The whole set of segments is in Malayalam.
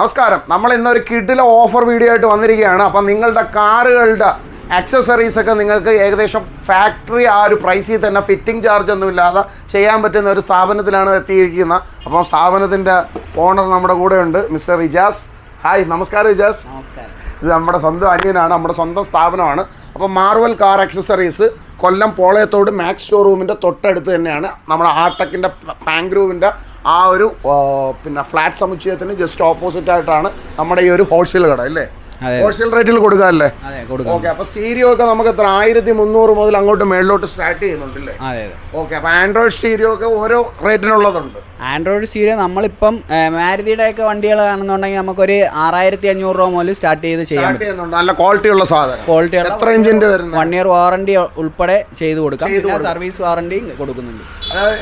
നമസ്കാരം. നമ്മൾ ഇന്നൊരു കിഡിലെ ഓഫർ വീഡിയോ ആയിട്ട് വന്നിരിക്കുകയാണ്. അപ്പം നിങ്ങളുടെ കാറുകളുടെ ആക്സസറീസ് ഒക്കെ നിങ്ങൾക്ക് ഏകദേശം ഫാക്ടറി ആ ഒരു പ്രൈസിൽ തന്നെ ഫിറ്റിംഗ് ചാർജ് ഒന്നും ഇല്ലാതെ ചെയ്യാൻ പറ്റുന്ന ഒരു സ്ഥാപനത്തിലാണ് എത്തിയിരിക്കുന്നത്. അപ്പം സ്ഥാപനത്തിന്റെ ഓണർ നമ്മുടെ കൂടെ ഉണ്ട് മിസ്റ്റർ റിജാസ്. ഹായ് നമസ്കാരം റിജാസ്. നമസ്കാരം. ഇത് നമ്മുടെ സ്വന്തം അനിയനാണ് നമ്മുടെ സ്വന്തം സ്ഥാപനമാണ്. അപ്പോൾ Marvel car accessories Kollam Polayathode Max ഷോറൂമിന്റെ തൊട്ടടുത്ത് തന്നെയാണ് നമ്മുടെ ആർടെക്കിന്റെ പാങ്ക്രൂവിന്റെ ആ ഒരു പിന്നെ ഫ്ലാറ്റ് സമുച്ചയത്തിന് ജസ്റ്റ് ഓപ്പോസിറ്റ് ആയിട്ടാണ് നമ്മുടെ ഈ ഒരു ഹോൾസെയിൽ കട അല്ലേ? ഹോൾസെയിൽ റേറ്റിൽ കൊടുക്കാമല്ലേ ഓക്കെ അപ്പോൾ സ്റ്റീരിയോ ഒക്കെ നമുക്ക് എത്ര? ആയിരത്തി മുന്നൂറ് മുതൽ അങ്ങോട്ട് മേളിലോട്ട് സ്റ്റാർട്ട് ചെയ്യുന്നുണ്ടല്ലേ ഓക്കെ അപ്പോൾ ആൻഡ്രോയിഡ് സ്റ്റീരിയോ ഒക്കെ ഓരോ റേറ്റിനുള്ളതുണ്ട് ആൻഡ്രോയിഡ് സ്റ്റീരിയോ നമ്മളിപ്പം മാരുതിയുടെ ഒക്കെ വണ്ടികൾ കാണുന്നുണ്ടെങ്കിൽ നമുക്കൊരു ആറായിരത്തി അഞ്ഞൂറ് രൂപ മുതൽ സ്റ്റാർട്ട് ചെയ്ത് ചെയ്യാം നല്ല ക്വാളിറ്റി ഉള്ള സാധനം ക്വാളിറ്റി എത്ര ഇഞ്ചിന്റെ വൺ ഇയർ വാറണ്ടി ഉൾപ്പെടെ ചെയ്ത് കൊടുക്കാം. സർവീസ് വാറണ്ടിയും കൊടുക്കുന്നുണ്ട്.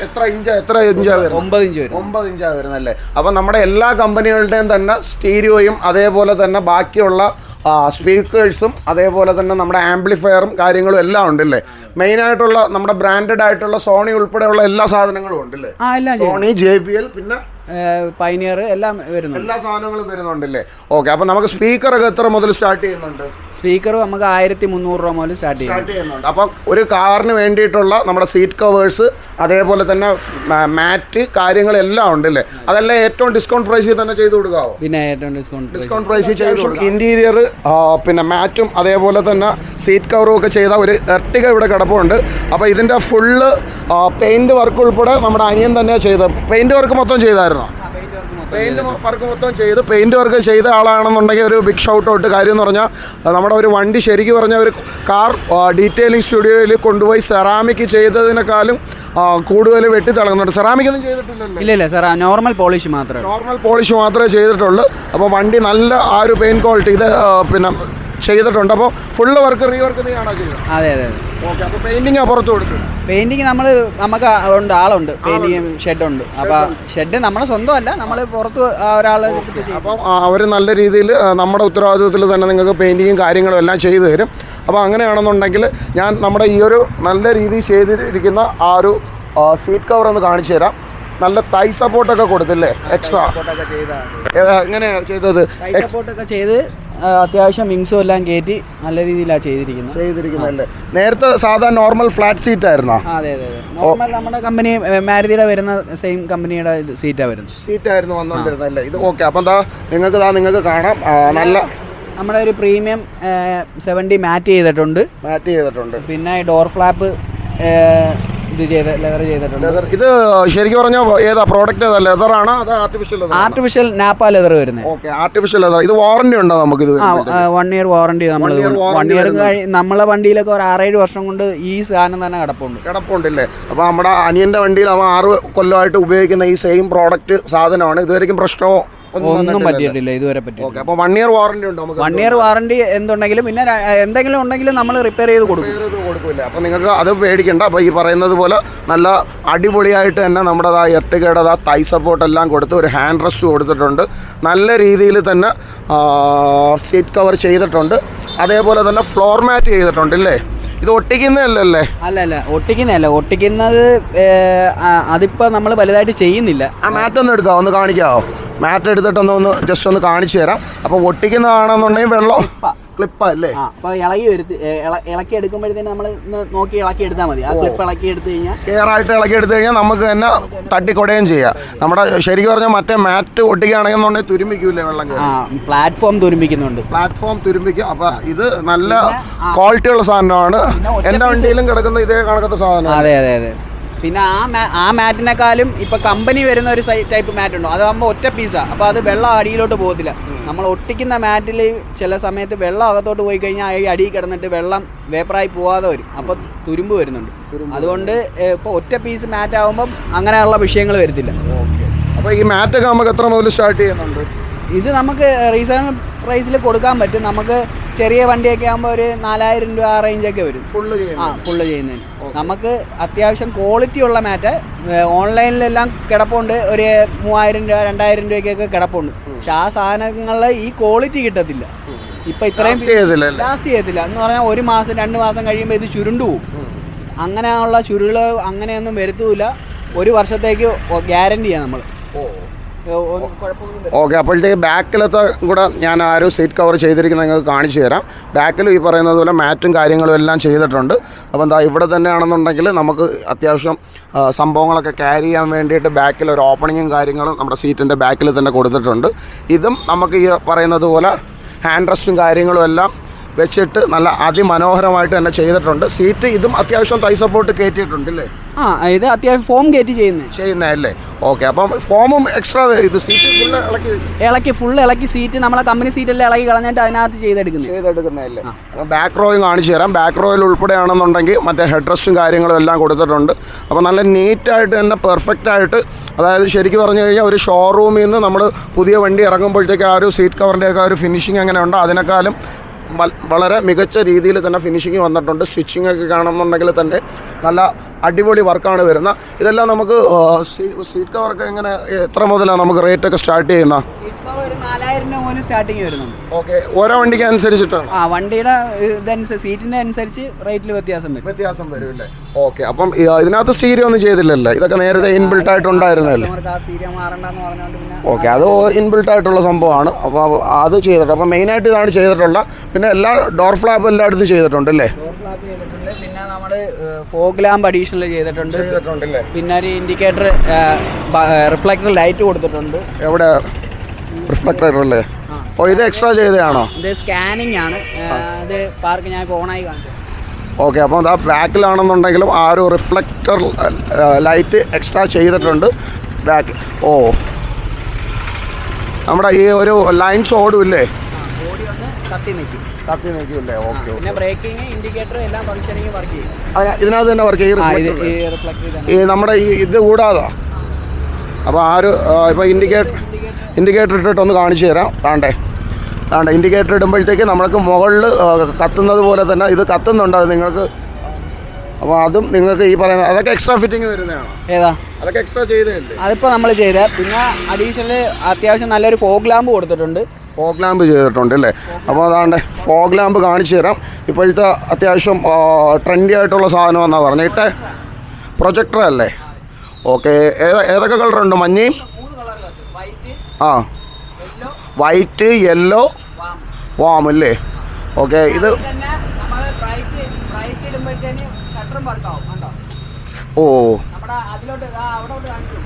എത്ര ഇഞ്ച് എത്ര ഇഞ്ചാ ഒമ്പത് ഇഞ്ച് വരും ഒമ്പത് ഇഞ്ചാണ് വരുന്നല്ലേ? അപ്പം നമ്മുടെ എല്ലാ കമ്പനികളുടെയും തന്നെ സ്റ്റീരിയോയും അതേപോലെ തന്നെ ബാക്കിയുള്ള സ്പീക്കേഴ്സും അതേപോലെ തന്നെ നമ്മുടെ ആംപ്ലിഫയറും കാര്യങ്ങളും എല്ലാം ഉണ്ടല്ലേ? മെയിനായിട്ടുള്ള നമ്മുടെ ബ്രാൻഡഡ് ആയിട്ടുള്ള സോണി ഉൾപ്പെടെയുള്ള എല്ലാ സാധനങ്ങളും ഉണ്ടല്ലേ? സോണി ജെ ബി എൽ പിന്നെ പൈനിയർ എല്ലാം വരുന്നുണ്ട്. എല്ലാ സാധനങ്ങളും വരുന്നുണ്ടല്ലേ? ഓക്കെ അപ്പോൾ നമുക്ക് സ്പീക്കർ ഒക്കെ എത്ര മുതൽ സ്റ്റാർട്ട് ചെയ്യുന്നുണ്ട്? സ്പീക്കർ നമുക്ക് ആയിരത്തി മുന്നൂറ് രൂപ മുതൽ സ്റ്റാർട്ട് സ്റ്റാർട്ട് ചെയ്യുന്നുണ്ട്. അപ്പോൾ ഒരു കാറിന് വേണ്ടിയിട്ടുള്ള നമ്മുടെ സീറ്റ് കവേഴ്സ് അതേപോലെ തന്നെ മാറ്റ് കാര്യങ്ങളെല്ലാം ഉണ്ടല്ലേ? അതെല്ലാം ഏറ്റവും ഡിസ്കൗണ്ട് പ്രൈസിൽ തന്നെ ചെയ്ത് കൊടുക്കാവോ? പിന്നെ ഏറ്റവും ഡിസ്കൗണ്ട് ഡിസ്കൗണ്ട് പ്രൈസിൽ ചെയ്ത് കൊടുക്കും. ഇന്റീരിയർ പിന്നെ മാറ്റും അതേപോലെ തന്നെ സീറ്റ് കവറും ഒക്കെ ചെയ്ത ഒരു എർട്ടിക ഇവിടെ കിടപ്പുണ്ട്. അപ്പോൾ ഇതിന്റെ ഫുള്ള് പെയിന്റ് വർക്ക് ഉൾപ്പെടെ നമ്മുടെ അനിയൻ തന്നെ ചെയ്ത് പെയിന്റ് വർക്ക് മൊത്തം ചെയ്തായിരുന്നോ? പെയിന്റ് വർക്ക് മൊത്തം ചെയ്ത് പെയിന്റ് വർക്ക് ചെയ്ത ആളാണെന്നുണ്ടെങ്കിൽ ഒരു ബിഗ് ഷൗട്ട് ഔട്ട് കാര്യം എന്ന് പറഞ്ഞാൽ നമ്മുടെ ഒരു വണ്ടി ശരിക്കും പറഞ്ഞ ഒരു കാർ ഡീറ്റെയിലിംഗ് സ്റ്റുഡിയോയിൽ കൊണ്ടുപോയി സെറാമിക് ചെയ്തതിനേക്കാളും കൂടുതൽ വെട്ടി തിളങ്ങുന്നുണ്ട്. സെറാമിക് ഒന്നും ചെയ്തിട്ടില്ലല്ലോ. ഇല്ല ഇല്ല സാർ നോർമൽ പോളിഷ് മാത്രമേ. നോർമൽ പോളിഷ് മാത്രമേ ചെയ്തിട്ടുള്ളൂ. അപ്പോൾ വണ്ടി നല്ല ആ ഒരു പെയിൻ ക്വാളിറ്റി ഇത് പിന്നെ ചെയ്തിട്ടുണ്ട്. അപ്പോൾ ഫുള്ള് വർക്ക് റീവർക്ക് നീയാണോ ചെയ്തത് അതെ അതെ ഓക്കെ അപ്പോൾ പെയിന്റിങ് പുറത്ത് കൊടുത്തു. പെയിന്റിങ് നമ്മൾ നമുക്ക് ഉണ്ട് ആളുണ്ട്. പെയിന്റിങ് ഷെഡ് ഉണ്ട്. അപ്പൊ ഷെഡ് നമ്മളെ സ്വന്തമല്ല. നമ്മൾ പുറത്ത് ഒരാളെ അപ്പോൾ അവർ നല്ല രീതിയിൽ നമ്മുടെ ഉത്തരവാദിത്വത്തിൽ തന്നെ നിങ്ങൾക്ക് പെയിന്റിങ്ങും കാര്യങ്ങളും എല്ലാം ചെയ്തു തരും. അപ്പോൾ അങ്ങനെയാണെന്നുണ്ടെങ്കിൽ ഞാൻ നമ്മുടെ ഈ ഒരു നല്ല രീതിയിൽ ചെയ്തിരിക്കുന്ന ആ ഒരു സീറ്റ് കവർ ഒന്ന് കാണിച്ചു തരാം. നല്ല തൈ സപ്പോർട്ടൊക്കെ കൊടുത്തില്ലേ? എക്സ്ട്രാ. എങ്ങനെയാണ് ചെയ്തത്? ചെയ്ത് അത്യാവശ്യം വിങ്സും എല്ലാം കയറ്റി നല്ല രീതിയിലാണ് ചെയ്തിരിക്കുന്നത്. ചെയ്തിരിക്കുന്നത് നേരത്തെ സാധാ നോർമൽ ഫ്ലാറ്റ് സീറ്റ് ആയിരുന്നു? അതെ അതെ നോർമൽ നമ്മുടെ കമ്പനി മാരുതിയുടെ വരുന്ന സെയിം കമ്പനിയുടെ ആയിരുന്നു സീറ്റാണ് വരുന്നത്. സീറ്റായിരുന്നു വന്നുകൊണ്ടിരുന്നല്ലേ ഇത് ഓക്കെ അപ്പം എന്താ നിങ്ങൾക്ക് ദാ നിങ്ങൾക്ക് കാണാം. നല്ല നമ്മുടെ ഒരു പ്രീമിയം സെവന്റി മാറ്റ് ചെയ്തിട്ടുണ്ട്. മാറ്റ് ചെയ്തിട്ടുണ്ട്. പിന്നെ ഡോർ ഫ്ലാപ്പ് ഇത് ചെയ്ത് ലെതർ ചെയ്തിട്ടുണ്ട്. ലെതർ ഇത് ശരിക്കും പറഞ്ഞാൽ ഏതാ പ്രോഡക്റ്റ് ഏതാ? ആണ്? അതോ artificial leather artificial nappa leather വരുന്നത് ഓക്കെ ആർട്ടിഫിഷ്യൽ ലെതർ ഇത് വാറണ്ടി ഉണ്ടോ നമുക്ക് ഇത് വൺ ഇയർ വാറണ്ടി നമ്മൾ വൺ ഇയർ നമ്മളെ വണ്ടിയിലൊക്കെ ഒരു ആറേഴ് വർഷം കൊണ്ട് ഈ സാധനം തന്നെ കിടപ്പുണ്ട്. കിടപ്പുണ്ടല്ലേ? അപ്പോൾ നമ്മുടെ അനിയന്റെ വണ്ടിയിൽ അവൻ ആറ് കൊല്ലമായിട്ട് ഉപയോഗിക്കുന്ന ഈ സെയിം പ്രോഡക്റ്റ് സാധനമാണ്. ഇതുവരെയും പ്രശ്നമോ? ഒന്നും പറ്റിയിട്ടില്ല ഇതുവരെ പറ്റി അപ്പോൾ വൺ ഇയർ വാറന്റി ഉണ്ടോ വൺ ഇയർ വാറന്റി എന്തുണ്ടെങ്കിലും പിന്നെ എന്തെങ്കിലും ഉണ്ടെങ്കിലും നമ്മൾ റിപ്പയർ ചെയ്ത് കൊടുക്കും. അപ്പം അപ്പോൾ നിങ്ങൾക്ക് അത് പേടിക്കണ്ട. അപ്പോൾ ഈ പറയുന്നത് പോലെ നല്ല അടിപൊളിയായിട്ട് തന്നെ നമ്മുടെ ആ എർട്ടികയുടെ ആ തൈ സപ്പോർട്ടെല്ലാം കൊടുത്ത് ഒരു ഹാൻഡ് റെസ്റ്റ് കൊടുത്തിട്ടുണ്ട്. നല്ല രീതിയിൽ തന്നെ സീറ്റ് കവർ ചെയ്തിട്ടുണ്ട്. അതേപോലെ തന്നെ ഫ്ലോർ മാറ്റ് ചെയ്തിട്ടുണ്ട് ഇല്ലേ? ഇത് ഒട്ടിക്കുന്നതല്ലേ അല്ല അല്ല ഒട്ടിക്കുന്നതല്ല. ഒട്ടിക്കുന്നത് അതിപ്പോൾ നമ്മൾ വലുതായിട്ട് ചെയ്യുന്നില്ല. ആ മാറ്റ് ഒന്ന് എടുക്കാം ഒന്ന് കാണിക്കാമോ മാറ്റ് എടുത്തിട്ടൊന്ന് ഒന്ന് ജസ്റ്റ് ഒന്ന് കാണിച്ചു തരാം. അപ്പോൾ ഒട്ടിക്കുന്നതാണെന്നുണ്ടെങ്കിൽ വെള്ളം ക്ലിപ്പാ അല്ലേ? അപ്പോൾ ഇളകി വരുത്തി ഇളക്കി എടുക്കുമ്പോഴത്തേന് നമ്മൾ നോക്കി ഇളക്കി എടുത്താൽ മതി. ആ ക്ലിപ്പ് ഇളക്കി എടുത്തു കഴിഞ്ഞാൽ കെയറായിട്ട് ഇളക്കി എടുത്തു കഴിഞ്ഞാൽ നമുക്ക് തന്നെ തട്ടിക്കൊടയും ചെയ്യാം. നമ്മുടെ ശരിക്കും പറഞ്ഞാൽ മറ്റേ മാറ്റ് ഒട്ടിക്കുകയാണെങ്കിൽ തുരുമ്പിക്കൂലേ വെള്ളം പ്ലാറ്റ്ഫോം തുരുമ്പിക്കുന്നുണ്ട്. പ്ലാറ്റ്ഫോം തുരുമ്പിക്കും. അപ്പൊ ഇത് നല്ല ക്വാളിറ്റി ഉള്ള സാധനമാണ്. എന്റെ വണ്ടിയിലും കിടക്കുന്ന ഇതേ കണക്കത്തെ സാധനം അതെ അതെ അതെ. പിന്നെ ആ മാ ആ മാറ്റിനെക്കാളും ഇപ്പൊ കമ്പനി വരുന്ന ഒരു ടൈപ്പ് മാറ്റ് ഉണ്ടോ? അതാകുമ്പോൾ ഒറ്റ പീസാണ് അപ്പോൾ അത് വെള്ളം അടിയിലോട്ട് പോകത്തില്ല. നമ്മൾ ഒട്ടിക്കുന്ന മാറ്റിൽ ചില സമയത്ത് വെള്ളം അകത്തോട്ട് പോയി കഴിഞ്ഞാൽ ഈ അടിയിൽ കിടന്നിട്ട് വെള്ളം വേപ്പറായി പോവാതെ വരും. അപ്പോൾ തുരുമ്പ് വരുന്നുണ്ട്. അതുകൊണ്ട് ഇപ്പോൾ ഒറ്റ പീസ് മാറ്റ് ആകുമ്പം അങ്ങനെയുള്ള വിഷയങ്ങൾ വരത്തില്ല. അപ്പോൾ ഈ മാറ്റൊക്കെ നമുക്ക് എത്ര മുതൽ സ്റ്റാർട്ട് ചെയ്യുന്നുണ്ട്? ഇത് നമുക്ക് റീസണബിൾ പ്രൈസിൽ കൊടുക്കാൻ പറ്റും. നമുക്ക് ചെറിയ വണ്ടിയൊക്കെ ആകുമ്പോൾ ഒരു നാലായിരം രൂപ ആ റേഞ്ചൊക്കെ വരും. ഫുള്ള് ആ ഫുള്ള് ചെയ്യുന്നതിന്. നമുക്ക് അത്യാവശ്യം ക്വാളിറ്റി ഉള്ള മാറ്റ് ഓൺലൈനിലെല്ലാം കിടപ്പുണ്ട്. ഒരു മൂവായിരം രൂപ രണ്ടായിരം രൂപയ്ക്കൊക്കെ കിടപ്പുണ്ട്. പക്ഷെ ആ സാധനങ്ങളിൽ ഈ ക്വാളിറ്റി കിട്ടത്തില്ല. ഇപ്പൊ ഇത്രയും ലാസ്റ്റ് ചെയ്യത്തില്ല എന്ന് പറഞ്ഞാൽ ഒരു മാസം രണ്ട് മാസം കഴിയുമ്പോൾ ഇത് ചുരുണ്ടു പോകും അങ്ങനെയുള്ള ചുരുൾ അങ്ങനെയൊന്നും വരുത്തൂല. ഒരു വർഷത്തേക്ക് ഗ്യാരണ്ടിയാണ് നമ്മൾ. ഓക്കെ അപ്പോഴത്തേക്ക് ബാക്കിലത്തെ കൂടെ ഞാൻ ആ ഒരു സീറ്റ് കവർ ചെയ്തിരിക്കുന്നത് നിങ്ങൾക്ക് കാണിച്ചു തരാം. ബാക്കിലും ഈ പറയുന്നത് പോലെ മാറ്റും കാര്യങ്ങളും എല്ലാം ചെയ്തിട്ടുണ്ട്. അപ്പോൾ എന്താ ഇവിടെ തന്നെയാണെന്നുണ്ടെങ്കിൽ നമുക്ക് അത്യാവശ്യം സംഭവങ്ങളൊക്കെ ക്യാരി ചെയ്യാൻ വേണ്ടിയിട്ട് ബാക്കിൽ ഒരു ഓപ്പണിങ്ങും കാര്യങ്ങളും നമ്മുടെ സീറ്റിന്റെ ബാക്കിൽ തന്നെ കൊടുത്തിട്ടുണ്ട്. ഇതും നമുക്ക് ഈ പറയുന്നത് പോലെ ഹാൻഡ് റെസ്റ്റും കാര്യങ്ങളും എല്ലാം വെച്ചിട്ട് നല്ല അതിമനോഹരമായിട്ട് തന്നെ ചെയ്തിട്ടുണ്ട്. സീറ്റ് ഇതും അത്യാവശ്യം തൈ സപ്പോർട്ട് കയറ്റിയിട്ടുണ്ട് അല്ലേ ആ ഇത് അത്യാവശ്യം ഫോം കയറ്റി ചെയ്യുന്നത് അല്ലേ? ഓക്കെ അപ്പം ഫോമും എക്സ്ട്രാ ഇത് സീറ്റ് ഫുൾ ഇളക്കി ഇളക്കി ഫുൾ ഇളക്കി സീറ്റ് നമ്മളെ കമ്പനി സീറ്റെല്ലാം ഇളക്കി കളഞ്ഞിട്ട് അതിനകത്ത് ചെയ്തെടുക്കുന്നത് ചെയ്തെടുക്കുന്നതല്ലേ അപ്പം ബാക്ക് റോയും കാണിച്ചു തരാം. ബാക്ക് റോയിൽ ഉൾപ്പെടെയാണെന്നുണ്ടെങ്കിൽ മറ്റേ ഹെഡ് റെസ്റ്റും കാര്യങ്ങളും എല്ലാം കൊടുത്തിട്ടുണ്ട്. അപ്പോൾ നല്ല നീറ്റായിട്ട് തന്നെ പെർഫെക്റ്റ് ആയിട്ട് അതായത് ശരിക്കും പറഞ്ഞു കഴിഞ്ഞാൽ ഒരു ഷോറൂമിൽ നിന്ന് നമ്മൾ പുതിയ വണ്ടി ഇറങ്ങുമ്പോഴത്തേക്ക് ആ ഒരു സീറ്റ് കവറിന്റെയൊക്കെ ആ ഒരു ഫിനിഷിങ് അങ്ങനെ ഉണ്ട് അതിനേക്കാളും വളരെ മികച്ച രീതിയിൽ തന്നെ ഫിനിഷിങ് വന്നിട്ടുണ്ട്. സ്റ്റിച്ചിങ് ഒക്കെ കാണുന്നുണ്ടെങ്കിൽ തന്നെ നല്ല അടിപൊളി വർക്കാണ് വരുന്നത്. ഇതെല്ലാം നമുക്ക് സീറ്റ് കവറൊക്കെ എങ്ങനെ എത്ര മുതലാണ് നമുക്ക് റേറ്റ് ഒക്കെ സ്റ്റാർട്ട് ചെയ്യുന്ന? സ്റ്റാർട്ടിങ് വരുന്നുണ്ട്. ഓക്കെ ഓരോ വണ്ടിക്ക് അനുസരിച്ചിട്ടാണ്? ആ വണ്ടിയുടെ ഇതനുസരിച്ച് സീറ്റിന്റെ അനുസരിച്ച് റേറ്റിൽ വ്യത്യാസം വരും. വ്യത്യാസം വരും അല്ലേ? ഓക്കെ അപ്പം ഇതിനകത്ത് സ്റ്റീരിയോ ഒന്നും ചെയ്തില്ലല്ലേ? ഇതൊക്കെ നേരത്തെ ഇൻബിൽട്ട് ആയിട്ട് ഉണ്ടായിരുന്നല്ലേ സ്റ്റീരിയോ മാറണ്ടെന്ന് പറഞ്ഞുകൊണ്ട് ഓക്കെ അത് ഇൻബിൽട്ട് ആയിട്ടുള്ള സംഭവമാണ്. അപ്പോൾ അത് ചെയ്തിട്ടുണ്ട് അപ്പോൾ മെയിനായിട്ട് ഇതാണ് ചെയ്തിട്ടുള്ള. പിന്നെ എല്ലാ ഡോർ ഫ്ലാപ്പ് എല്ലായിടത്തും ചെയ്തിട്ടുണ്ട് അല്ലേ? പിന്നെ നമ്മൾ ഫോഗ് ലാമ്പ് അഡീഷണൽ ചെയ്തിട്ടുണ്ട്. ചെയ്തിട്ടുണ്ട് പിന്നെ ഒരു ഇൻഡിക്കേറ്റർ റിഫ്ലക്ടർ ലൈറ്റ് കൊടുത്തിട്ടുണ്ട്. എവിടെ? റിഫ്ലക്ടർ അല്ലേ? ഓ ഇത് എക്സ്ട്രാ ചെയ്തതാണോ? ഇത് സ്കാനിങ് ആണ്. ഇത് പാർക്ക് ഞാൻ ഓൺ ഓണായി കാണിച്ചു. ഓക്കെ അപ്പോൾ ആ ബാക്കിലാണെന്നുണ്ടെങ്കിലും ആ ഒരു റിഫ്ലക്ടർ ലൈറ്റ് എക്സ്ട്രാ ചെയ്തിട്ടുണ്ട്. ബാക്ക് ഓ. നമ്മുടെ ഈ ഒരു ലൈൻസ് ഓടുമില്ലേ നിൽക്കും കത്തി നിൽക്കില്ലേ ഓക്കെ പിന്നെ ബ്രേക്കിംഗ് ഇൻഡിക്കേറ്റർ എല്ലാം ഫംഗ്ഷനിങ് വർക്ക് ചെയ്യും. ഇതിനകത്ത് തന്നെ വർക്ക് ചെയ്യും. ഈ നമ്മുടെ ഈ ഇത് കൂടാതാ. അപ്പോൾ ആ ഒരു ഇപ്പോൾ ഇൻഡിക്കേറ്റർ ഇൻഡിക്കേറ്റർ ഇട്ടിട്ട് ഒന്ന് കാണിച്ചു തരാം. താണ്ടേ. താണ്ടേ ഇൻഡിക്കേറ്റർ ഇടുമ്പോഴത്തേക്ക് നമ്മൾക്ക് മുകളിൽ കത്തുന്നത് പോലെ തന്നെ ഇത് കത്തുന്നുണ്ട്. അത് നിങ്ങൾക്ക് അപ്പോൾ അതും നിങ്ങൾക്ക് ഈ പറയുന്ന അതൊക്കെ എക്സ്ട്രാ ഫിറ്റിംഗ് വരുന്നതാണ്. ഏതാ? അതൊക്കെ എക്സ്ട്രാ ചെയ്തതല്ലേ? അതിപ്പോൾ നമ്മൾ ചെയ്ത. പിന്നെ അഡീഷണൽ അത്യാവശ്യം നല്ലൊരു ഫോഗ് ലാമ്പ് കൊടുത്തിട്ടുണ്ട്. ഫോഗ് ലാമ്പ് ചെയ്തിട്ടുണ്ട് അല്ലേ? അപ്പോൾ അതാണ്ട് ഫോഗ് ലാമ്പ് കാണിച്ചു തരാം. ഇപ്പോഴത്തെ അത്യാവശ്യം ട്രെൻഡി ആയിട്ടുള്ള സാധനം സാധനമെന്നാണ് പറഞ്ഞിട്ട് പ്രൊജക്ടർ അല്ലേ? ഓക്കെ ഏതാ ഏതൊക്കെ കളറുണ്ട് മഞ്ഞയും ആ. വൈറ്റ് യെല്ലോ വാം അല്ലേ? ഓക്കെ ഇത് വർക്കാവും കണ്ടോ? ഓ. നമ്മുടെ അതിലോട്ട് അവിടെ കാണിച്ചു.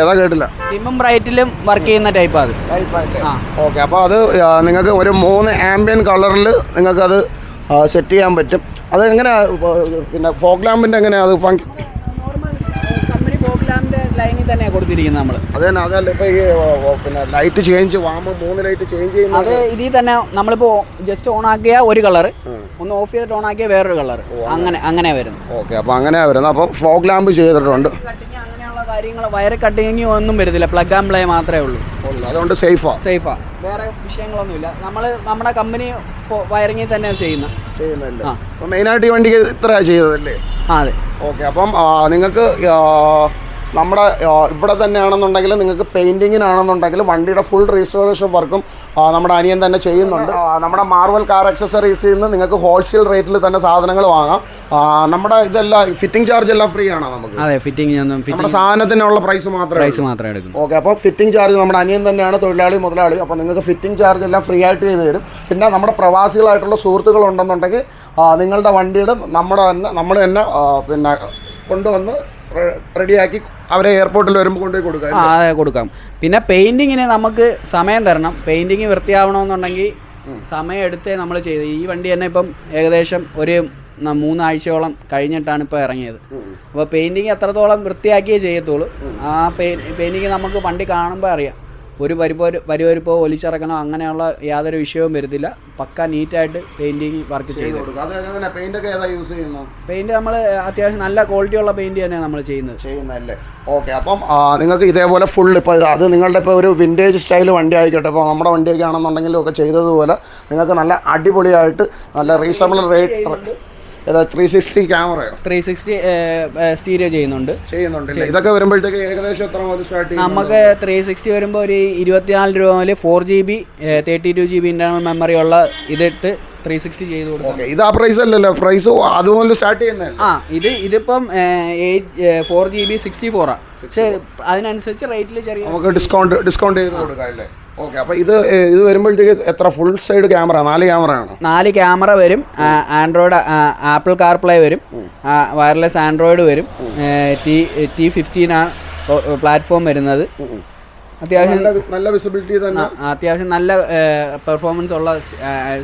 ഏതാ കേട്ടില്ല? ഡിമ്മും ബ്രൈറ്റിലും വർക്ക് ചെയ്യുന്ന ടൈപ്പ് അത്. ഓക്കെ അപ്പോൾ അത് നിങ്ങൾക്ക് ഒരു മൂന്ന് ആംബിയൻ കളറിൽ നിങ്ങൾക്ക് അത് സെറ്റ് ചെയ്യാൻ പറ്റും. അത് എങ്ങനെയാ പിന്നെ ഫോഗ് ലാമ്പിന്റെ എങ്ങനെയാ അത് ഫങ് നോർമൽ കമ്പനി ഫോഗ് ലാമ്പിന്റെ ലൈനിൽ തന്നെയാണ് കൊടുത്തിരിക്കുന്നത് നമ്മൾ അത് തന്നെ അതല്ല ഇപ്പൊ ഈ ഓ, പിന്നെ ലൈറ്റ് ചേഞ്ച് വാമ്പ് മൂന്ന് ലൈറ്റ് ചേഞ്ച് ചെയ്യുന്നത് അത് ഇതിൽ തന്നെ നമ്മളിപ്പോൾ ജസ്റ്റ് ഓൺ ആക്കിയ ഒരു കളർ ഒന്ന് ഓഫ് ചെയ്തിട്ട് ഓൺ ആക്കിയ വേറൊരു കളർ അങ്ങനെ. അങ്ങനെ വരുന്നു ഓക്കെ അപ്പോൾ അങ്ങനെയാ വരുന്നത്. അപ്പൊ ഫോഗ് ലാമ്പ് ചെയ്തിട്ടുണ്ട്. കട്ടിങ് അങ്ങനെയുള്ള കാര്യങ്ങൾ വയർ കട്ടിങ് ഒന്നും വരുന്നില്ല പ്ലഗ് ആൻഡ് പ്ലേ മാത്രമേ ഉള്ളൂ. ഉള്ളു. അതുകൊണ്ട് സേഫാ സേഫാ വേറെ വിഷയങ്ങളൊന്നുമില്ല നമ്മൾ നമ്മുടെ കമ്പനി വയറിങ്ങിൽ തന്നെ ചെയ്യുന്ന. ചെയ്യുന്നല്ലേ ആ. അപ്പം മെയിനായിട്ട് ഈ വണ്ടിക്ക് ഇത്രയാണ് ചെയ്തതല്ലേ? ആ അതെ. ഓക്കെ അപ്പം നിങ്ങൾക്ക് നമ്മുടെ ഇവിടെ തന്നെയാണെന്നുണ്ടെങ്കിൽ നിങ്ങൾക്ക് പെയിന്റിങ്ങിനാണെന്നുണ്ടെങ്കിൽ വണ്ടിയുടെ ഫുൾ റീസ്റ്റോറേഷൻ വർക്കും നമ്മുടെ അനിയൻ തന്നെ ചെയ്യുന്നുണ്ട്. നമ്മുടെ മാർവൽ കാർ അക്സസറീസിൽ നിന്ന് നിങ്ങൾക്ക് ഹോൾസെയിൽ റേറ്റിൽ തന്നെ സാധനങ്ങൾ വാങ്ങാം. നമ്മുടെ ഇതെല്ലാം ഫിറ്റിംഗ് ചാർജ് എല്ലാം ഫ്രീ ആണോ നമുക്ക്? അതെ ഫിറ്റിംഗ് നമ്മുടെ സാധനത്തിനുള്ള പ്രൈസ് മാത്രമേ പ്രൈസ് മാത്രമേ എടുക്കും. ഓക്കെ അപ്പോൾ ഫിറ്റിംഗ് ചാർജ് നമ്മുടെ അനിയൻ തന്നെയാണ് തൊഴിലാളി മുതലാളി. അപ്പോൾ നിങ്ങൾക്ക് ഫിറ്റിംഗ് ചാർജ് എല്ലാം ഫ്രീ ആയിട്ട് ചെയ്ത് തരും. പിന്നെ നമ്മുടെ പ്രവാസികളായിട്ടുള്ള സുഹൃത്തുക്കൾ ഉണ്ടെന്നുണ്ടെങ്കിൽ നിങ്ങളുടെ വണ്ടിയുടെ നമ്മുടെ തന്നെ നമ്മൾ തന്നെ പിന്നെ കൊണ്ടുവന്ന് റെഡിയാക്കി അവരെ എയർപോർട്ടിൽ വരുമ്പോൾ കൊണ്ടുപോയി കൊടുക്കാം ആ അതെ കൊടുക്കാം. പിന്നെ പെയിന്റിങ്ങിന് നമുക്ക് സമയം തരണം. പെയിന്റിങ് വൃത്തിയാവണമെന്നുണ്ടെങ്കിൽ സമയം എടുത്തേ നമ്മൾ ചെയ്ത്. ഈ വണ്ടി തന്നെ ഇപ്പം ഏകദേശം ഒരു മൂന്നാഴ്ചയോളം കഴിഞ്ഞിട്ടാണ് ഇപ്പോൾ ഇറങ്ങിയത്. അപ്പോൾ പെയിന്റിങ് എത്രത്തോളം വൃത്തിയാക്കിയേ ചെയ്യത്തുള്ളൂ. ആ പെയിന്റിങ് നമുക്ക് വണ്ടി കാണുമ്പോൾ അറിയാം. ഒരു പരിപ്പോ പരിവരിപ്പോ ഒലിച്ചിറക്കണോ അങ്ങനെയുള്ള യാതൊരു വിഷയവും വരുത്തില്ല. പക്ക നീറ്റായിട്ട് പെയിന്റിങ് വർക്ക് ചെയ്ത് പെയിന്റ് ഒക്കെ ഏതാ യൂസ് ചെയ്യുന്നത് പെയിന്റ് നമ്മൾ അത്യാവശ്യം നല്ല ക്വാളിറ്റി ഉള്ള പെയിന്റ് തന്നെയാണ് നമ്മൾ ചെയ്യുന്നത്. ചെയ്യുന്നതല്ലേ? ഓക്കെ അപ്പം നിങ്ങൾക്ക് ഇതേപോലെ ഫുൾ ഇപ്പോൾ അത് നിങ്ങളുടെ ഇപ്പോൾ ഒരു വിന്റേജ് സ്റ്റൈൽ വണ്ടി ആയിക്കോട്ടെ. ഇപ്പോൾ നമ്മുടെ വണ്ടിയൊക്കെ ആണെന്നുണ്ടെങ്കിലും ഒക്കെ ചെയ്തതുപോലെ നിങ്ങൾക്ക് നല്ല അടിപൊളിയായിട്ട് നല്ല റീസണബിൾ റേറ്റ് ത്രീ സിക്സ്റ്റി ക്യാമറയോ ത്രീ സിക്സ്റ്റി സ്റ്റീരിയോ ചെയ്യുന്നുണ്ട്. ചെയ്യുന്നുണ്ട് ഇതൊക്കെ വരുമ്പോഴത്തേക്ക് ഏകദേശം എത്ര മുതൽ സ്റ്റാർട്ട് നമുക്ക് ത്രീ സിക്സ്റ്റി വരുമ്പോൾ ഒരു ഇരുപത്തിനാല് രൂപ മുതൽ four G B thirty two G B internal memory ഉള്ള ഇതിട്ട് ത്രീ സിക്സ്റ്റി ചെയ്ത് കൊടുക്കാം. ഇത് ആ പ്രൈസ് അല്ലല്ലോ. പ്രൈസ് അതുപോലെ സ്റ്റാർട്ട് ചെയ്യുന്ന ആ ഇത് ഇതിപ്പം ഫോർ ജി ബി സിക്സ്റ്റി ഫോറാണ് പക്ഷേ അതിനനുസരിച്ച് റേറ്റിൽ ചെറിയ നമുക്ക് ഡിസ്കൗണ്ട് ഡിസ്കൗണ്ട് ചെയ്ത് കൊടുക്കാം അല്ലേ? ഓക്കെ അപ്പോൾ ഇത് ഇത് വരുമ്പോഴത്തേക്ക് എത്ര ഫുൾ സൈഡ് ക്യാമറ നാല് ക്യാമറ ആണ്? നാല് ക്യാമറ വരും ആൻഡ്രോയിഡ് ആപ്പിൾ കാർപ്ലേ വരും വയർലെസ് ആൻഡ്രോയിഡ് വരും ടി ടി ഫിഫ്റ്റീൻ ആണ് പ്ലാറ്റ്ഫോം വരുന്നത്. അത്യാവശ്യം നല്ല വിസിബിലിറ്റി തന്നെ. അത്യാവശ്യം നല്ല പെർഫോമൻസ് ഉള്ള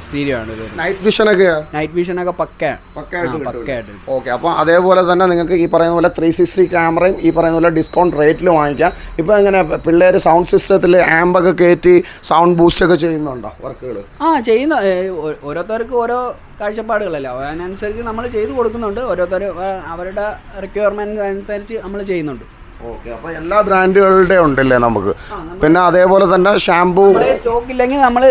സ്റ്റീരിയോ ആണ് നൈറ്റ് വിഷൻ ഒക്കെ നൈറ്റ് വിഷൻ ഒക്കെ പക്കയായിട്ട് ഓക്കെ അപ്പോൾ അതേപോലെ തന്നെ നിങ്ങൾക്ക് ഈ പറയുന്ന പോലെ ത്രീ സിക്സ്റ്റി ക്യാമറയും ഈ പറയുന്ന പോലെ ഡിസ്കൗണ്ട് റേറ്റിൽ വാങ്ങിക്കാം. ഇപ്പോൾ എങ്ങനെ പിള്ളേർ സൗണ്ട് സിസ്റ്റത്തിൽ ആംബൊക്കെ കയറ്റി സൗണ്ട് ബൂസ്റ്റ് ഒക്കെ ചെയ്യുന്നുണ്ടോ വർക്കുകൾ ആ ചെയ്യുന്ന. ഓരോരുത്തർക്ക് ഓരോ കാഴ്ചപ്പാടുകളല്ലോ. അതിനനുസരിച്ച് നമ്മൾ ചെയ്തു കൊടുക്കുന്നുണ്ട്. ഓരോരുത്തർ അവരുടെ റിക്വയർമെന്റ് അനുസരിച്ച് നമ്മൾ ചെയ്യുന്നുണ്ട്. ഓക്കെ അപ്പോൾ എല്ലാ ബ്രാൻഡുകളുടെ ഉണ്ടല്ലേ നമുക്ക്? പിന്നെ അതേപോലെ തന്നെ ഷാംപൂ സ്റ്റോക്ക് ഇല്ലെങ്കിൽ നമ്മൾ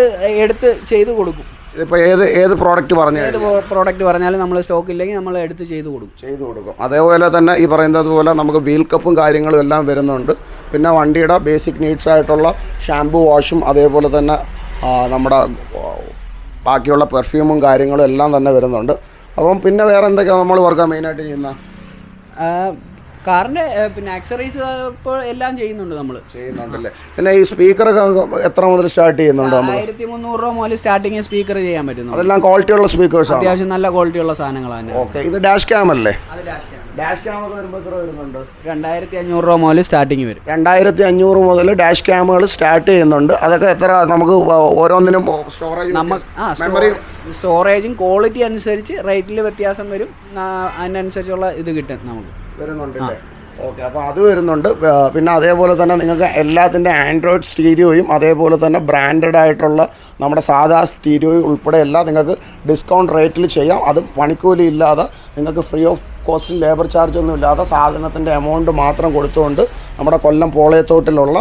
എടുത്ത് ചെയ്ത് കൊടുക്കും. ഇപ്പോൾ ഏത് ഏത് പ്രോഡക്റ്റ് പറഞ്ഞു ഏത് പ്രോഡക്റ്റ് പറഞ്ഞാലും നമ്മൾ സ്റ്റോക്ക് ഇല്ലെങ്കിൽ നമ്മൾ എടുത്ത് ചെയ്ത് കൊടുക്കും. ചെയ്ത് കൊടുക്കും. അതേപോലെ തന്നെ ഈ പറയുന്നത് പോലെ നമുക്ക് വീൽ കപ്പും കാര്യങ്ങളും എല്ലാം വരുന്നുണ്ട്. പിന്നെ വണ്ടിയുടെ ബേസിക് നീഡ്സ് ആയിട്ടുള്ള ഷാംപൂ വാഷും അതേപോലെ തന്നെ നമ്മുടെ ബാക്കിയുള്ള പെർഫ്യൂമും കാര്യങ്ങളും എല്ലാം തന്നെ വരുന്നുണ്ട്. അപ്പം പിന്നെ വേറെ എന്തൊക്കെയാണ് നമ്മൾ വർക്കാണ് മെയിനായിട്ട് ചെയ്യുന്ന ഏ, പിന്നെ ആക്സറീസ് ഇപ്പോൾ എല്ലാം ചെയ്യുന്നുണ്ട് നമ്മൾ ചെയ്യുന്നുണ്ടല്ലേ? പിന്നെ ഈ സ്പീക്കർ എത്ര മുതൽ സ്റ്റാർട്ട് ചെയ്യുന്നുണ്ട് നമ്മൾ ആയിരത്തി മുന്നൂറ് രൂപ മുതൽ സ്റ്റാർട്ടിങ് സ്പീക്കർ ചെയ്യാൻ പറ്റുന്നു. അതെല്ലാം ക്വാളിറ്റിയുള്ള സ്പീക്കേഴ്സാണ് അത്യാവശ്യം നല്ല ക്വാളിറ്റിയുള്ള സാധനങ്ങളാണ് ഓക്കെ ഇത് ഡാഷ് ക്യാം അല്ലേ? ഡാഷ് ക്യാം ഒക്കെ വരുമ്പോൾ എത്ര വരുന്നുണ്ട്? രണ്ടായിരത്തി അഞ്ഞൂറ് രൂപ മുതൽ സ്റ്റാർട്ടിങ് വരും. രണ്ടായിരത്തി അഞ്ഞൂറ് മുതൽ ഡാഷ് ക്യാമുകൾ സ്റ്റാർട്ട് ചെയ്യുന്നുണ്ട്. അതൊക്കെ എത്ര നമുക്ക് ഓരോന്നിനും സ്റ്റോറേജ് നമുക്ക് ആ മെമ്മറി സ്റ്റോറേജും ക്വാളിറ്റി അനുസരിച്ച് റേറ്റിൽ വ്യത്യാസം വരും. അതിനനുസരിച്ചുള്ള ഇത് കിട്ടും നമുക്ക്. വരുന്നുണ്ടല്ലേ ഓക്കെ അപ്പോൾ അത് വരുന്നുണ്ട്. പിന്നെ അതേപോലെ തന്നെ നിങ്ങൾക്ക് എല്ലാത്തിന്റെ ആൻഡ്രോയിഡ് സ്റ്റീരിയോയും അതേപോലെ തന്നെ ബ്രാൻഡഡ് ആയിട്ടുള്ള നമ്മുടെ സാധാ സ്റ്റീരിയോയും ഉൾപ്പെടെ എല്ലാം നിങ്ങൾക്ക് ഡിസ്കൗണ്ട് റേറ്റിൽ ചെയ്യാം. അത് പണിക്കൂലി ഇല്ലാതെ നിങ്ങൾക്ക് ഫ്രീ ഓഫ് കോസ്റ്റിൽ ലേബർ ചാർജ് ഒന്നും ഇല്ലാതെ സാധനത്തിന്റെ എമൗണ്ട് മാത്രം കൊടുത്തുകൊണ്ട് നമ്മുടെ കൊല്ലം പോളയത്തോട്ടിലുള്ള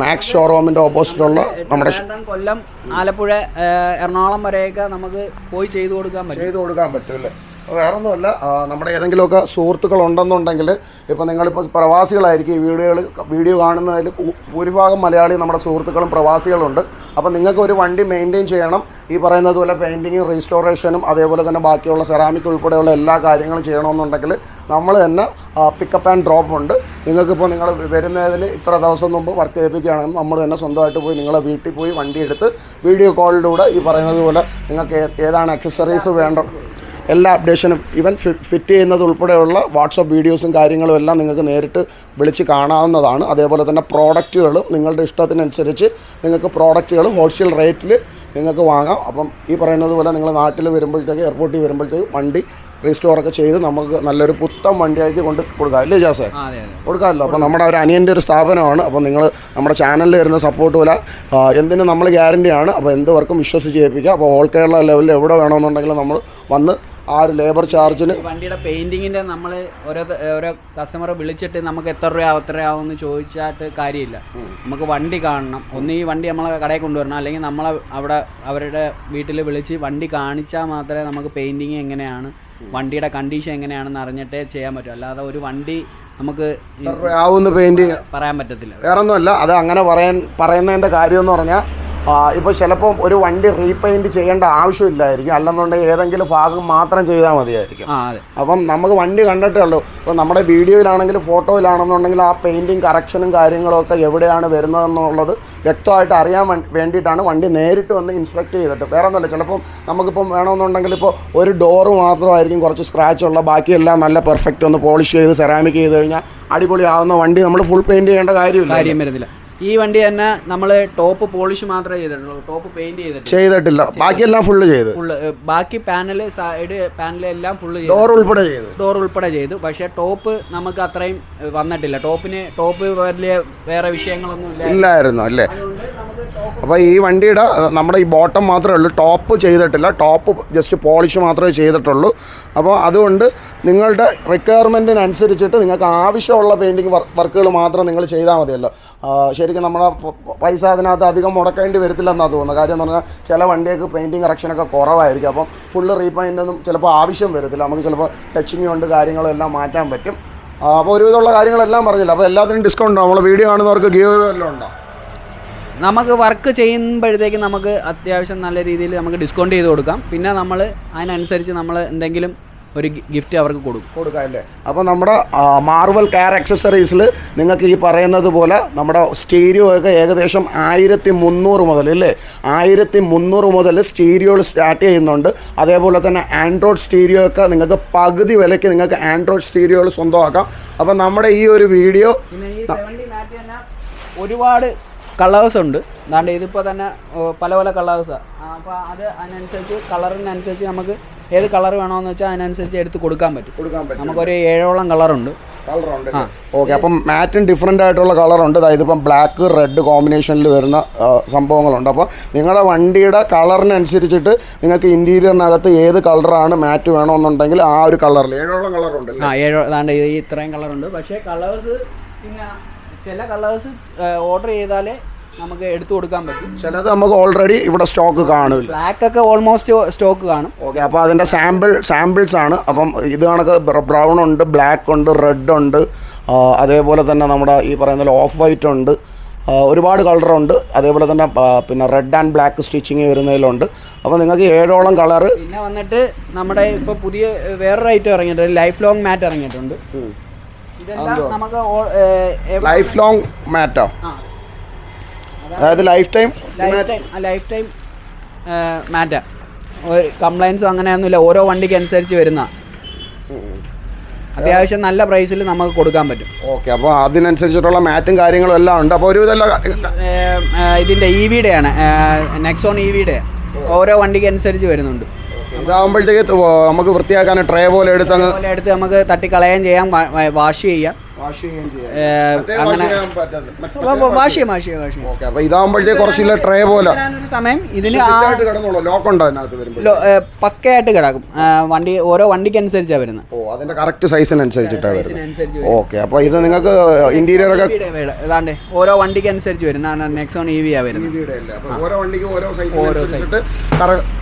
മാക്സ് ഷോറൂമിന്റെ ഓപ്പോസിറ്റുള്ള നമ്മുടെ കൊല്ലം ആലപ്പുഴ എറണാകുളം വരെയൊക്കെ നമുക്ക് പോയി ചെയ്തു കൊടുക്കാൻ പറ്റും. ചെയ്ത് കൊടുക്കാൻ പറ്റുമല്ലേ വേറെ ഒന്നുമല്ല ആ, നമ്മുടെ ഏതെങ്കിലുമൊക്കെ സുഹൃത്തുക്കൾ ഉണ്ടെന്നുണ്ടെങ്കിൽ ഇപ്പോൾ നിങ്ങളിപ്പോൾ പ്രവാസികളായിരിക്കും ഈ വീഡിയോകൾ വീഡിയോ കാണുന്നതിൽ ഭൂരിഭാഗം മലയാളി നമ്മുടെ സുഹൃത്തുക്കളും പ്രവാസികളുണ്ട്. അപ്പോൾ നിങ്ങൾക്ക് ഒരു വണ്ടി മെയിന്റെയിൻ ചെയ്യണം. ഈ പറയുന്നത് പോലെ പെയിന്റിങ്ങും റീസ്റ്റോറേഷനും അതേപോലെ തന്നെ ബാക്കിയുള്ള സെറാമിക് ഉൾപ്പെടെയുള്ള എല്ലാ കാര്യങ്ങളും ചെയ്യണമെന്നുണ്ടെങ്കിൽ നമ്മൾ തന്നെ പിക്കപ്പ് ആൻഡ് ഡ്രോപ്പ് ഉണ്ട്. നിങ്ങൾക്കിപ്പോൾ നിങ്ങൾ വരുന്നതിന് ഇത്ര ദിവസം മുമ്പ് വർക്ക് ചെയ്യിപ്പിക്കുകയാണെങ്കിൽ നമ്മൾ തന്നെ സ്വന്തമായിട്ട് പോയി നിങ്ങളെ വീട്ടിൽ പോയി വണ്ടി എടുത്ത് വീഡിയോ കോളിലൂടെ ഈ പറയുന്നത് പോലെ നിങ്ങൾക്ക് ഏതാണ് അക്സസറീസ് വേണ്ട എല്ലാ അപ്ഡേഷനും ഈവൻ ഫിറ്റ് ചെയ്യുന്നത് ഉൾപ്പെടെയുള്ള വാട്സപ്പ് വീഡിയോസും കാര്യങ്ങളും എല്ലാം നിങ്ങൾക്ക് നേരിട്ട് വിളിച്ച് കാണാവുന്നതാണ്. അതേപോലെ തന്നെ പ്രോഡക്റ്റുകളും നിങ്ങളുടെ ഇഷ്ടത്തിനനുസരിച്ച് നിങ്ങൾക്ക് പ്രോഡക്റ്റുകൾ ഹോൾസെയിൽ റേറ്റിൽ നിങ്ങൾക്ക് വാങ്ങാം. അപ്പം ഈ പറയുന്നത് പോലെ നിങ്ങൾ നാട്ടിൽ വരുമ്പോഴത്തേക്ക് എയർപോർട്ടിൽ വരുമ്പോഴത്തേക്ക് വണ്ടി റീസ്റ്റോറൊക്കെ ചെയ്ത് നമുക്ക് നല്ലൊരു പുത്തൻ വണ്ടിയാക്കി കൊണ്ട് കൊടുക്കാം. അല്ലേ ജാസേ? കൊടുക്കാമല്ലോ. അപ്പോൾ നമ്മുടെ ഒരു അനിയന്റെ ഒരു സ്ഥാപനമാണ്. അപ്പോൾ നിങ്ങൾ നമ്മുടെ ചാനലിൽ വരുന്ന സപ്പോർട്ട് പോലെ എന്തിനും നമ്മൾ ഗ്യാരണ്ടിയാണ് അപ്പോൾ എന്ത് വർക്കും വിശ്വസിച്ച് ചെയ്യിപ്പിക്കുക അപ്പോൾ ഓൾ കേരള ലെവലിൽ എവിടെ വേണമെന്നുണ്ടെങ്കിലും നമ്മൾ വന്ന് ആ ഒരു ലേബർ ചാർജിന് വണ്ടിയുടെ പെയിന്റിങ്ങിന്റെ നമ്മൾ ഓരോ ഓരോ കസ്റ്റമറെ വിളിച്ചിട്ട് നമുക്ക് എത്ര രൂപ എത്ര ആവുമെന്ന് ചോദിച്ചാട്ട് കാര്യമില്ല. നമുക്ക് വണ്ടി കാണണം. ഒന്ന് ഈ വണ്ടി നമ്മളെ കടയിൽ കൊണ്ടുവരണം. അല്ലെങ്കിൽ നമ്മളെ അവിടെ അവരുടെ വീട്ടിൽ വിളിച്ച് വണ്ടി കാണിച്ചാൽ മാത്രമേ നമുക്ക് പെയിന്റിങ് എങ്ങനെയാണ് വണ്ടിയുടെ കണ്ടീഷൻ എങ്ങനെയാണെന്ന് അറിഞ്ഞിട്ടേ ചെയ്യാൻ പറ്റൂ. അല്ലാതെ ഒരു വണ്ടി നമുക്ക് ആവുന്ന പെയിന്റ് പറയാൻ പറ്റത്തില്ല. വേറെ ഒന്നുമല്ല അത് അങ്ങനെ പറയാൻ പറയുന്നതിന്റെ കാര്യം എന്ന് പറഞ്ഞാൽ ഇപ്പോൾ ചിലപ്പം ഒരു വണ്ടി റീപെയിന്റ് ചെയ്യേണ്ട ആവശ്യമില്ലായിരിക്കും. അല്ലെന്നുണ്ടെങ്കിൽ ഏതെങ്കിലും ഭാഗം മാത്രം ചെയ്താൽ മതിയായിരിക്കും. അപ്പം നമുക്ക് വണ്ടി കണ്ടിട്ടേ ഉള്ളൂ. ഇപ്പോൾ നമ്മുടെ വീഡിയോയിലാണെങ്കിലും ഫോട്ടോയിലാണെന്നുണ്ടെങ്കിൽ ആ പെയിന്റിങ് കറക്ഷനും കാര്യങ്ങളും ഒക്കെ എവിടെയാണ് വരുന്നതെന്നുള്ളത് വ്യക്തമായിട്ട് അറിയാൻ വേണ്ടിയിട്ടാണ് വണ്ടി നേരിട്ട് വന്ന് ഇൻസ്പെക്ട് ചെയ്തിട്ട്. വേറെ ഒന്നുമില്ല ചിലപ്പം നമുക്കിപ്പം വേണമെന്നുണ്ടെങ്കിൽ ഇപ്പോൾ ഒരു ഡോറ് മാത്രമായിരിക്കും കുറച്ച് സ്ക്രാച്ച് ഉള്ള ബാക്കിയെല്ലാം നല്ല പെർഫെക്റ്റ് ഒന്ന് പോളിഷ് ചെയ്ത് സെറാമിക് ചെയ്ത് കഴിഞ്ഞാൽ അടിപൊളിയാവുന്ന വണ്ടി നമ്മൾ ഫുൾ പെയിന്റ് ചെയ്യേണ്ട കാര്യമില്ല കാര്യം വരുന്നില്ല. ഈ വണ്ടി തന്നെ നമ്മൾ ടോപ്പ് പോളിഷ് മാത്രമേ ചെയ്തിട്ടുള്ളൂ. ടോപ്പ് പെയിന്റ് ചെയ്തിട്ടില്ല. ചെയ്തിട്ടില്ല. ബാക്കിയെല്ലാം ഫുള്ള് ചെയ്ത്. ഫുള്ള് ബാക്കി പാനൽ സൈഡ് പാനൽ എല്ലാം ഫുള്ള് ചെയ്തു. ഡോർ ഉൾപ്പെടെ ചെയ്തു. ഡോർ ഉൾപ്പെടെ ചെയ്തു. പക്ഷേ ടോപ്പ് നമുക്ക് അത്രയും വന്നിട്ടില്ല. ടോപ്പിന് ടോപ്പ് വലിയ വേറെ വിഷയങ്ങളൊന്നും ഇല്ല. ഇല്ലായിരുന്നു അല്ലേ? അപ്പോൾ ഈ വണ്ടിയുടെ നമ്മുടെ ഈ ബോട്ടം മാത്രമേ ഉള്ളൂ. ടോപ്പ് ചെയ്തിട്ടില്ല. ടോപ്പ് ജസ്റ്റ് പോളിഷ് മാത്രമേ ചെയ്തിട്ടുള്ളൂ. അപ്പോൾ അതുകൊണ്ട് നിങ്ങളുടെ റിക്വയർമെന്റിനനുസരിച്ചിട്ട് നിങ്ങൾക്ക് ആവശ്യമുള്ള പെയിന്റിങ് വർക്കുകൾ മാത്രം നിങ്ങൾ ചെയ്താൽ മതിയല്ലോ. ശരിക്കും നമ്മുടെ പൈസ അതിനകത്ത് അധികം മുടക്കേണ്ടി വരത്തില്ലെന്നാണ് തോന്നുന്നത്. കാര്യം എന്ന് പറഞ്ഞാൽ ചില വണ്ടിയൊക്കെ പെയിന്റിങ് കറക്ഷനൊക്കെ കുറവായിരിക്കും. അപ്പം ഫുള്ള് റീപെയിന്റ് ഒന്നും ചിലപ്പോൾ ആവശ്യം വരത്തില്ല. നമുക്ക് ചിലപ്പോൾ ടച്ചിങ് കൊണ്ട് കാര്യങ്ങളെല്ലാം മാറ്റാൻ പറ്റും. അപ്പോൾ ഒരുവിധമുള്ള കാര്യങ്ങളെല്ലാം പറഞ്ഞില്ല. അപ്പോൾ എല്ലാത്തിനും ഡിസ്കൗണ്ട് നമ്മൾ വീഡിയോ കാണുന്നവർക്ക് ഗീവ് എല്ലാം ഉണ്ടോ? നമുക്ക് വർക്ക് ചെയ്യുമ്പോഴത്തേക്ക് നമുക്ക് അത്യാവശ്യം നല്ല രീതിയിൽ നമുക്ക് ഡിസ്കൗണ്ട് ചെയ്ത് കൊടുക്കാം. പിന്നെ നമ്മൾ അതിനനുസരിച്ച് നമ്മൾ എന്തെങ്കിലും ഒരു ഗിഫ്റ്റ് അവർക്ക് കൊടുക്കും. കൊടുക്കാം അല്ലേ? അപ്പോൾ നമ്മുടെ മാർവൽ കെയർ അക്സസറീസിൽ നിങ്ങൾക്ക് ഈ പറയുന്നത് പോലെ നമ്മുടെ സ്റ്റീരിയോ ഒക്കെ ഏകദേശം ആയിരത്തി മുന്നൂറ് മുതൽ അല്ലേ ആയിരത്തി മുന്നൂറ് മുതൽ സ്റ്റീരിയോകൾ സ്റ്റാർട്ട് ചെയ്യുന്നുണ്ട്. അതേപോലെ തന്നെ ആൻഡ്രോയിഡ് സ്റ്റീരിയോ ഒക്കെ നിങ്ങൾക്ക് പകുതി വിലയ്ക്ക് നിങ്ങൾക്ക് ആൻഡ്രോയിഡ് സ്റ്റീരിയോകൾ സ്വന്തമാക്കാം. അപ്പോൾ നമ്മുടെ ഈ ഒരു വീഡിയോ ഒരുപാട് കളേഴ്സ് ഉണ്ട്. അതാണ്ട് ഇതിപ്പോൾ തന്നെ പല പല കളേഴ്സാണ് അപ്പോൾ അത് അതിനനുസരിച്ച് കളറിനനുസരിച്ച് നമുക്ക് ഏത് കളർ വേണമെന്ന് വെച്ചാൽ അതിനനുസരിച്ച് എടുത്ത് കൊടുക്കാൻ പറ്റും. കൊടുക്കാൻ പറ്റും. നമുക്കൊരു ഏഴോളം കളറുണ്ട്. കളറുണ്ട് ഓക്കെ അപ്പം മാറ്റും ഡിഫറെന്റ് ആയിട്ടുള്ള കളറുണ്ട്. അതായത് ഇപ്പം ബ്ലാക്ക് റെഡ് കോമ്പിനേഷനിൽ വരുന്ന സംഭവങ്ങളുണ്ട്. അപ്പോൾ നിങ്ങളുടെ വണ്ടിയുടെ കളറിനനുസരിച്ചിട്ട് നിങ്ങൾക്ക് ഇന്റീരിയറിനകത്ത് ഏത് കളറാണ് മാറ്റ് വേണമെന്നുണ്ടെങ്കിൽ ആ ഒരു കളറിൽ ഏഴോളം കളറുണ്ട് ആ ഏഴോ അതാണ്ട് ഈ ഇത്രയും കളറുണ്ട്. പക്ഷേ കളേഴ്സ് പിന്നെ ചില കളേഴ്സ് ഓർഡർ ചെയ്താലേ നമുക്ക് എടുത്തു കൊടുക്കാൻ പറ്റും. ചിലത് നമുക്ക് ഓൾറെഡി ഇവിടെ സ്റ്റോക്ക് കാണും ബ്ലാക്ക് ഒക്കെ ഓൾമോസ്റ്റ് സ്റ്റോക്ക് കാണും. ഓക്കെ അപ്പോൾ അതിന്റെ സാമ്പിൾ സാമ്പിൾസ് ആണ്. അപ്പം ഇത് കണക്ക് ബ്രൗൺ ഉണ്ട് ബ്ലാക്ക് ഉണ്ട് റെഡ് ഉണ്ട്. അതേപോലെ തന്നെ നമ്മുടെ ഈ പറയുന്ന ഓഫ് വൈറ്റ് ഉണ്ട്. ഒരുപാട് കളറുണ്ട് അതേപോലെ തന്നെ പിന്നെ റെഡ് ആൻഡ് ബ്ലാക്ക് സ്റ്റിച്ചിങ് വരുന്നതിലുണ്ട്. അപ്പോൾ നിങ്ങൾക്ക് ഏഴോളം കളർ പിന്നെ വന്നിട്ട് നമ്മുടെ ഇപ്പോൾ പുതിയ വേറൊരു ഐറ്റം ഇറങ്ങിയിട്ടുണ്ട്. ലൈഫ് ലോങ് മാറ്റ് ഇറങ്ങിയിട്ടുണ്ട് നമുക്ക് ലൈഫ് ലോങ് മാറ്റോ അതായത് life time life time life time മാറ്റ ഒരു കംപ്ലൈൻസോ അങ്ങനെയൊന്നുമില്ല. ഓരോ വണ്ടിക്ക് അനുസരിച്ച് വരുന്ന. അത്യാവശ്യം നല്ല പ്രൈസിൽ നമുക്ക് കൊടുക്കാൻ പറ്റും. ഓക്കെ അപ്പോൾ അതിനനുസരിച്ചിട്ടുള്ള മാറ്റും കാര്യങ്ങളും എല്ലാം ഉണ്ട്. അപ്പോൾ ഒരു ഇതിന്റെ ഇ വിയുടെ ആണ്. നെക്സോൺ ഇ വിയുടെ ഓരോ വണ്ടിക്ക് അനുസരിച്ച് വരുന്നുണ്ട്. ഇതാകുമ്പോഴത്തേക്ക് നമുക്ക് വൃത്തിയാക്കാൻ ട്രേ പോലെ എടുത്ത് എടുത്ത് നമുക്ക് തട്ടിക്കളയാൻ ചെയ്യാം വാഷ് ചെയ്യാം വാഷ് ചെയ്യാം. വാഷ് ചെയ്യാം വാഷ് ചെയ്യാം വാഷ് ചെയ്യാം. ഓക്കെ അപ്പോൾ ഇതാകുമ്പോഴത്തേക്ക് കുറച്ചില്ല ട്രേ പോലെ. സമയം. കിടന്നോളൂ. ലോക്ക് ഉണ്ടോ അതിനകത്ത് വരുമ്പോൾ പക്കയായിട്ട് കിടക്കും. വണ്ടി ഓരോ വണ്ടിക്ക് അനുസരിച്ചാണ് വരുന്നത്. ഓ അതിന്റെ കറക്റ്റ് സൈസിനനുസരിച്ചിട്ടാണ് വരുന്നത്. ഓക്കെ അപ്പോൾ ഇത് നിങ്ങൾക്ക് ഇന്റീരിയർ ഒക്കെ ഏതാണ്ട് ഓരോ വണ്ടിക്ക് അനുസരിച്ച് വരുന്ന നെക്സോൺ ഇ വി ആ വരുന്നത്. ഓരോ വണ്ടിക്ക് ഓരോ സൈസ്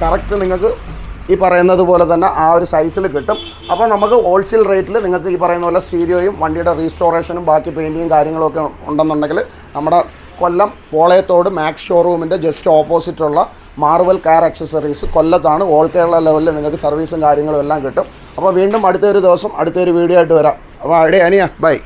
കറക്റ്റ് നിങ്ങൾക്ക് ഈ പറയുന്നത് പോലെ തന്നെ ആ ഒരു സൈസിൽ കിട്ടും. അപ്പോൾ നമുക്ക് ഹോൾസെയിൽ റേറ്റിൽ നിങ്ങൾക്ക് ഈ പറയുന്ന പോലെ സ്റ്റീരിയോയും വണ്ടിയുടെ റീസ്റ്റോറേഷനും ബാക്കി പെയിന്റിങ്ങും കാര്യങ്ങളൊക്കെ ഉണ്ടെന്നുണ്ടെങ്കിൽ നമ്മുടെ കൊല്ലം പോളയത്തോട് മാക്സ് ഷോറൂമിന്റെ ജസ്റ്റ് ഓപ്പോസിറ്റുള്ള മാർവൽ കാർ ആക്സസറീസ് കൊല്ലത്താണ്. ഓൾ കേരള ലെവലിൽ നിങ്ങൾക്ക് സർവീസും കാര്യങ്ങളും എല്ലാം കിട്ടും. അപ്പോൾ വീണ്ടും അടുത്തൊരു ദിവസം അടുത്തൊരു വീഡിയോ ആയിട്ട് വരാം. അപ്പോൾ അവിടെ അനിയ ബൈ